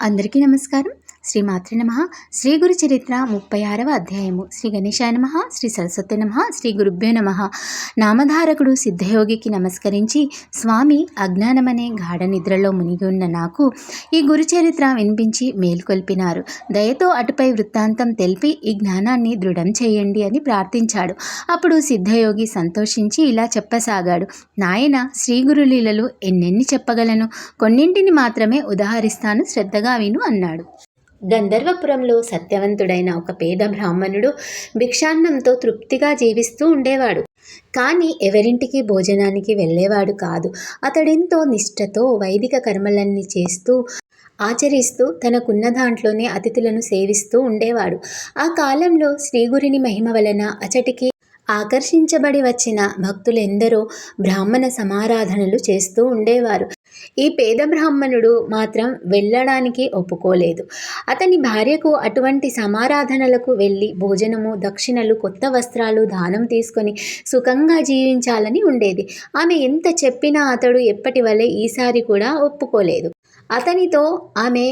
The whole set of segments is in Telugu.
అందరికీ నమస్కారం. శ్రీ మాతృ నమ. శ్రీ గురు చరిత్ర ముప్పై ఆరవ అధ్యాయము. శ్రీ గణేశాయ నమ. శ్రీ సరస్వతి నమ. శ్రీ గురుభ్యో నమ. నామధారకుడు సిద్ధయోగికి నమస్కరించి స్వామి అజ్ఞానమనే గాఢ నిద్రలో మునిగి ఉన్న నాకు ఈ గురు చరిత్ర వినిపించి మేల్కొల్పినారు దయతో అటుపై వృత్తాంతం తెలిపి ఈ జ్ఞానాన్ని దృఢం చేయండి అని ప్రార్థించాడు. అప్పుడు సిద్ధయోగి సంతోషించి ఇలా చెప్పసాగాడు. నాయన శ్రీ గురు లీలలు ఎన్నెన్ని చెప్పగలను? కొన్నింటిని మాత్రమే ఉదాహరిస్తాను. శ్రద్ధగా విను అన్నాడు. గంధర్వపురంలో సత్యవంతుడైన ఒక పేద బ్రాహ్మణుడు భిక్షాన్నంతో తృప్తిగా జీవిస్తూ ఉండేవాడు. కానీ ఎవరింటికి భోజనానికి వెళ్ళేవాడు కాదు. అతడెంతో నిష్ఠతో వైదిక కర్మలన్నీ చేస్తూ ఆచరిస్తూ తనకున్న దాంట్లోనే అతిథులను సేవిస్తూ ఉండేవాడు. ఆ కాలంలో శ్రీగురిని మహిమ వలన అచటికి ఆకర్షించబడి వచ్చిన భక్తులెందరో బ్రాహ్మణ సమారాధనలు చేస్తూ ఉండేవారు. ఈ పేద బ్రాహ్మణుడు మాత్రం వెళ్ళడానికి ఒప్పుకోలేదు. అతని భార్యకు అటువంటి సమారాధనలకు వెళ్ళి భోజనము దక్షిణలు కొత్త వస్త్రాలు దానం తీసుకొని సుఖంగా జీవించాలని ఉండేది. ఆమె ఎంత చెప్పినా అతడు ఎప్పటి వలె ఈసారి కూడా ఒప్పుకోలేదు. అతనితో ఆమె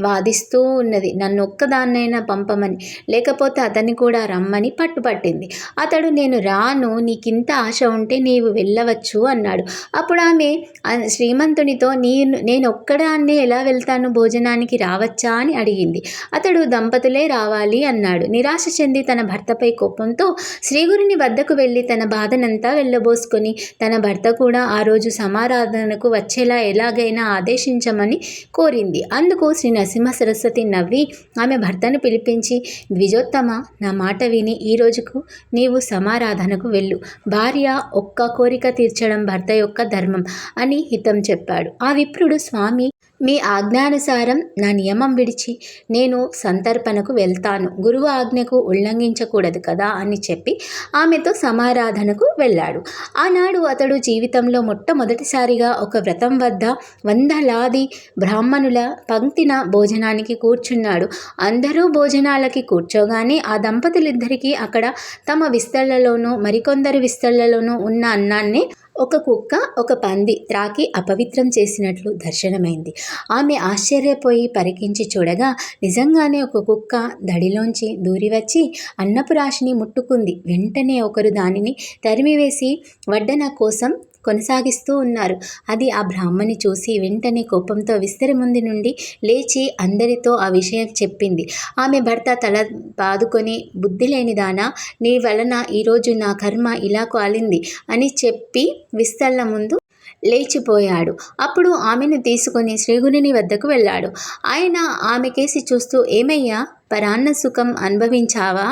వాదిస్తూ ఉన్నది. నన్ను ఒక్కదాన్నైనా పంపమని. లేకపోతే అతన్ని కూడా రమ్మని పట్టుపట్టింది. అతడు నేను రాను. నీకింత ఆశ ఉంటే నీవు వెళ్ళవచ్చు అన్నాడు. అప్పుడు ఆమె శ్రీమంతునితో నేను నేను ఒక్కడాన్నే ఎలా వెళ్తాను? భోజనానికి రావచ్చా? అని అడిగింది. అతడు దంపతులే రావాలి అన్నాడు. నిరాశ చెంది తన భర్తపై కోపంతో శ్రీగురిని వద్దకు వెళ్ళి తన బాధనంతా వెళ్ళబోసుకొని తన భర్త కూడా ఆ రోజు సమారాధనకు వచ్చేలా ఎలాగైనా ఆదేశించమని కోరింది. అందుకు శ్రీ నరసింహ సరస్వతి నవ్వి ఆమె భర్తను పిలిపించి ద్విజోత్తమ నా మాట విని ఈ రోజుకు నీవు సమారాధనకు వెళ్ళు. భార్య ఒక్క కోరిక తీర్చడం భర్త యొక్క ధర్మం అని హితం చెప్పాడు. ఆ విప్రుడు స్వామి మీ ఆజ్ఞానుసారం నా నియమం విడిచి నేను సంతర్పణకు వెళ్తాను. గురువు ఆజ్ఞకు ఉల్లంఘించకూడదు కదా అని చెప్పి ఆమెతో సమారాధనకు వెళ్ళాడు. ఆనాడు అతడు జీవితంలో మొట్టమొదటిసారిగా ఒక వ్రతం వద్ద వందలాది బ్రాహ్మణుల పంక్తిన భోజనానికి కూర్చున్నాడు. అందరూ భోజనాలకి కూర్చోగానే ఆ దంపతులిద్దరికీ అక్కడ తమ విస్తళ్ళలోనూ మరికొందరు విస్తళ్ళలోనూ ఉన్న అన్నాన్ని ఒక కుక్క ఒక పంది త్రాకి అపవిత్రం చేసినట్లు దర్శనమైంది. ఆమె ఆశ్చర్యపోయి పరికించి చూడగా నిజంగానే ఒక కుక్క దడిలోంచి దూరివచ్చి అన్నపు రాశిని ముట్టుకుంది. వెంటనే ఒకరు దానిని తరిమివేసి వడ్డన కోసం కొనసాగిస్తూ ఉన్నారు. అది ఆ బ్రాహ్మణి చూసి వెంటనే కోపంతో విస్తరముంది నుండి లేచి అందరితో ఆ విషయం చెప్పింది. ఆమె భర్త తల బాదుకొని బుద్ధి లేనిదానా నీ వలన ఈరోజు నా కర్మ ఇలా కాలింది అని చెప్పి విస్తళ్ళ ముందు లేచిపోయాడు. అప్పుడు ఆమెను తీసుకొని శ్రీగురుని వద్దకు వెళ్ళాడు. ఆయన ఆమె కేసి చూస్తూ ఏమయ్యా? పరాన్న సుఖం అనుభవించావా?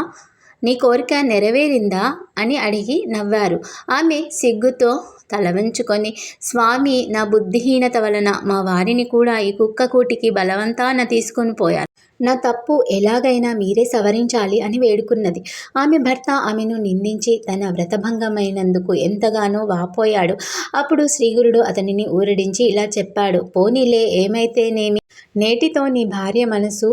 నీ కోరిక నెరవేరిందా? అని అడిగి నవ్వారు. ఆమె సిగ్గుతో తలవంచుకొని స్వామి నా బుద్ధిహీనత వలన మా వారిని కూడా ఈ కుక్క కూటికి బలవంతాన తీసుకొని పోయారు. నా తప్పు ఎలాగైనా మీరే సవరించాలి అని వేడుకున్నది. ఆమె భర్త ఆమెను నిందించి తన వ్రతభంగమైనందుకు ఎంతగానో వాపోయాడు. అప్పుడు శ్రీగురుడు అతనిని ఊరడించి ఇలా చెప్పాడు పోనీలే ఏమైతేనేమి? నేటితో నీ భార్య మనసు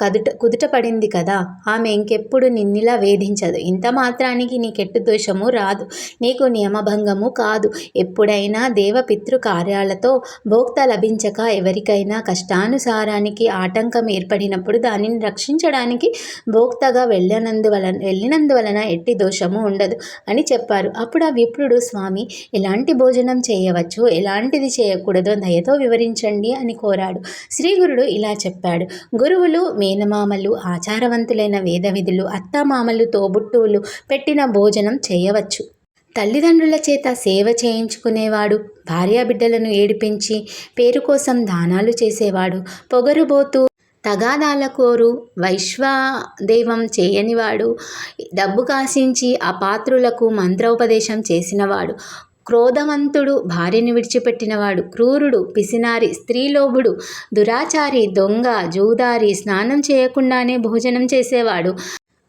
కదుట కుదుట పడింది కదా. ఆమె ఇంకెప్పుడు నిన్నిలా వేధించదు. ఇంత మాత్రానికి నీకెట్టు దోషము రాదు. నీకు నియమభంగము కాదు. ఎప్పుడైనా దేవపితృ కార్యాలతో భోక్త లభించక ఎవరికైనా కష్టానుసారానికి ఆటంకం ఏర్పడినప్పుడు దానిని రక్షించడానికి భోక్తగా వెళ్ళనందువలన వెళ్ళినందువలన ఎట్టి దోషము ఉండదు అని చెప్పారు. అప్పుడు ఆ విప్రుడు స్వామి ఎలాంటి భోజనం చేయవచ్చు? ఎలాంటిది చేయకూడదో దయతో వివరించండి అని కోరాడు. శ్రీగురుడు ఇలా చెప్పాడు. గురువులు మేనమామలు ఆచారవంతులైన వేదవిధులు అత్తమామలు తోబుట్టువులు పెట్టిన భోజనం చేయవచ్చు. తల్లిదండ్రుల చేత సేవ చేయించుకునేవాడు భార్యాబిడ్డలను ఏడిపించి పేరు కోసం దానాలు చేసేవాడు పొగరుబోతూ తగాదాల కోరు వైశ్వదేవం చేయనివాడు డబ్బు కాసించి అపాత్రులకు మంత్రోపదేశం చేసినవాడు క్రోధవంతుడు భార్యను విడిచిపెట్టినవాడు క్రూరుడు పిసినారి స్త్రీలోభుడు దురాచారి దొంగ జూదారి స్నానం చేయకుండానే భోజనం చేసేవాడు.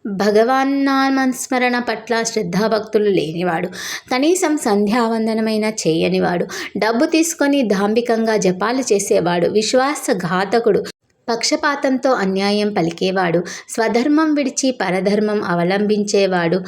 భగవాన్నామస్మరణ పట్ల శ్రద్ధాభక్తులు లేనివాడు. కనీసం సంధ్యావందనమైన చేయనివాడు. డబ్బు తీసుకొని దాంభికంగా జపాలు చేసేవాడు. విశ్వాసఘాతకుడు పక్షపాతంతో అన్యాయం పలికేవాడు. స్వధర్మం విడిచి పరధర్మం అవలంబించేవాడు.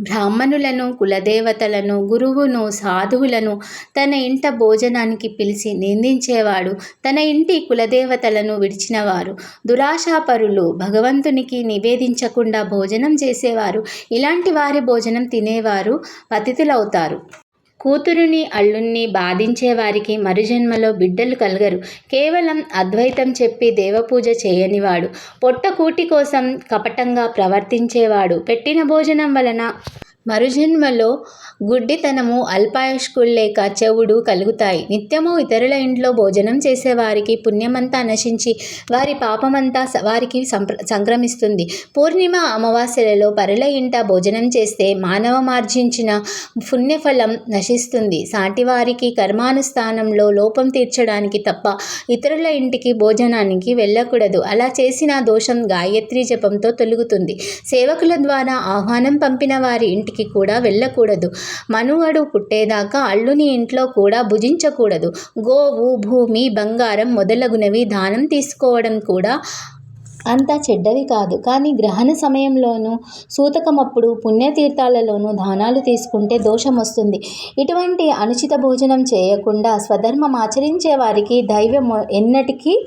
బ్రాహ్మణులను కులదేవతలను గురువును సాధువులను తన ఇంట భోజనానికి పిలిచి నిందించేవాడు తన ఇంటి కులదేవతలను విడిచినవారు. దురాశాపరులు భగవంతునికి నివేదించకుండా భోజనం చేసేవారు. ఇలాంటి వారి భోజనం తినేవారు పతితులవుతారు. కూతురుని అల్లుణ్ణి బాధించే వారికి మరుజన్మలో బిడ్డలు కలగరు. కేవలం అద్వైతం చెప్పి దేవపూజ చేయనివాడు. పొట్టకూటి కోసం కపటంగా ప్రవర్తించేవాడు. పెట్టిన భోజనం వలన మరుజన్మలో గుడ్డితనము అల్పాయుష్కులు చెవుడు కలుగుతాయి. నిత్యము ఇతరుల ఇంట్లో భోజనం చేసేవారికి పుణ్యమంతా నశించి వారి పాపమంతా వారికి సంప్ర సంక్రమిస్తుంది. పూర్ణిమ అమావాస్యలలో పరుల ఇంట భోజనం చేస్తే మానవ మార్జించిన పుణ్యఫలం నశిస్తుంది. సాటివారికి కర్మానుష్ఠానంలో లోపం తీర్చడానికి తప్ప ఇతరుల ఇంటికి భోజనానికి వెళ్ళకూడదు. అలా చేసిన దోషం గాయత్రి జపంతో తొలుగుతుంది. సేవకుల ద్వారా ఆహ్వానం పంపిన వారి ఇంటికి ఇంటికి కూడా వెళ్ళకూడదు. మనుగడు పుట్టేదాకా అల్లుని ఇంట్లో కూడా భుజించకూడదు. గోవు భూమి బంగారం మొదలగునవి దానం తీసుకోవడం కూడా అంత చెడ్డవి కాదు. కానీ గ్రహణ సమయంలోనూ సూతకమప్పుడు పుణ్యతీర్థాలలోనూ దానాలు తీసుకుంటే దోషం వస్తుంది. ఇటువంటి అనుచిత భోజనం చేయకుండా స్వధర్మం ఆచరించే వారికి దైవం ఎన్నటికీ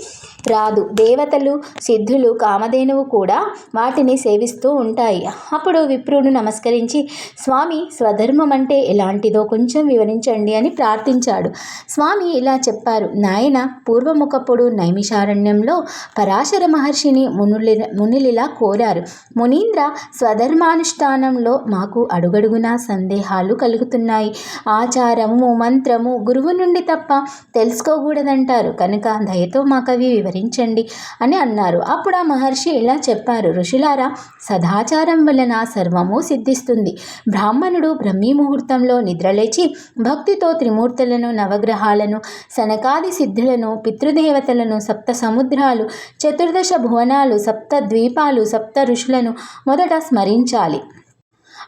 రాదు. దేవతలు సిద్ధులు కామధేనువు కూడా వాటిని సేవిస్తూ ఉంటాయి. అప్పుడు విప్రుడు నమస్కరించి స్వామి స్వధర్మం అంటే ఎలాంటిదో కొంచెం వివరించండి అని ప్రార్థించాడు. స్వామి ఇలా చెప్పారు. నాయన పూర్వముఖప్పుడు నైమిషారణ్యంలో పరాశర మహర్షిని మునులి మునులిలా కోరారు. మునీంద్ర స్వధర్మానుష్ఠానంలో మాకు అడుగడుగునా సందేహాలు కలుగుతున్నాయి. ఆచారము మంత్రము గురువు నుండి తప్ప తెలుసుకోకూడదంటారు. కనుక దయతో మాకవి వివరించండి అని అన్నారు. అప్పుడు ఆ మహర్షి ఇలా చెప్పారు. ఋషులారా సదాచారం వలన సర్వము సిద్ధిస్తుంది. బ్రాహ్మణుడు బ్రహ్మీ ముహూర్తంలో నిద్రలేచి భక్తితో త్రిమూర్తులను నవగ్రహాలను సనకాది సిద్ధులను పితృదేవతలను సప్త సముద్రాలు చతుర్దశ భువనాలు సప్త ద్వీపాలు సప్త ఋషులను మొదట స్మరించాలి.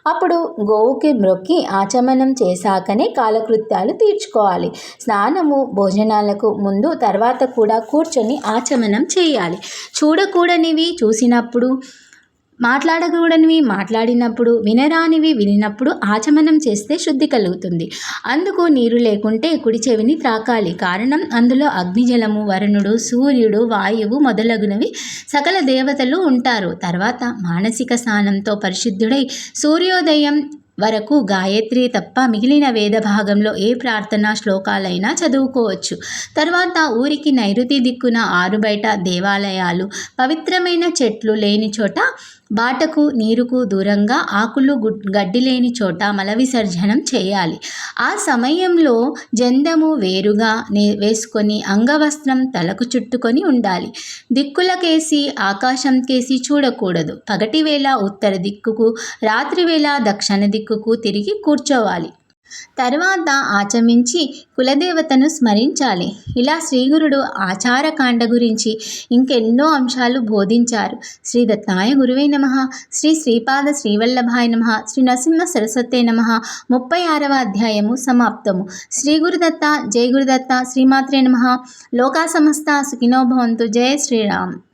అప్పుడు గోవుకి మ్రొక్కి ఆచమనం చేశాకనే కాలకృత్యాలు తీర్చుకోవాలి. స్నానము భోజనాలకు ముందు తర్వాత కూడా కూర్చొని ఆచమనం చేయాలి. చూడకూడనివి చూసినప్పుడు మాట్లాడకూడనివి మాట్లాడినప్పుడు వినరానివి వినినప్పుడు ఆచమనం చేస్తే శుద్ధి కలుగుతుంది. అందుకు నీరు లేకుంటే కుడి చెవిని త్రాకాలి. కారణం అందులో అగ్నిజలము వరుణుడు సూర్యుడు వాయువు మొదలగునవి సకల దేవతలు ఉంటారు. తర్వాత మానసిక స్నానంతో పరిశుద్ధుడై సూర్యోదయం వరకు గాయత్రి తప్ప మిగిలిన వేద భాగంలో ఏ ప్రార్థనా శ్లోకాలైనా చదువుకోవచ్చు. తర్వాత ఊరికి నైరుతి దిక్కున ఆరుబయట దేవాలయాలు పవిత్రమైన చెట్లు లేని చోట బాటకు నీరుకు దూరంగా ఆకులు గడ్డి లేని చోట మల విసర్జనం చేయాలి. ఆ సమయంలో జందము వేరుగా వేసుకొని అంగవస్త్రం తలకు చుట్టుకొని ఉండాలి. దిక్కులకేసి ఆకాశం కేసి చూడకూడదు. పగటివేళ ఉత్తర దిక్కుకు రాత్రివేళ దక్షిణ దిక్కు దిక్కుకు తిరిగి కూర్చోవాలి. తర్వాత ఆచమించి కులదేవతను స్మరించాలి. ఇలా శ్రీగురుడు ఆచారకాండ గురించి ఇంకెన్నో అంశాలు బోధించారు. శ్రీ దత్తాయ గురువే నమ. శ్రీ శ్రీపాద శ్రీవల్లభాయ నమ. శ్రీ నరసింహ సరస్వతే నమ. ముప్పై ఆరవ అధ్యాయము సమాప్తము. శ్రీ గురుదత్త జయ గురుదత్త శ్రీమాత్రే నమ. లోకా సమస్త సుఖినోభవంతు జయ శ్రీరామ్.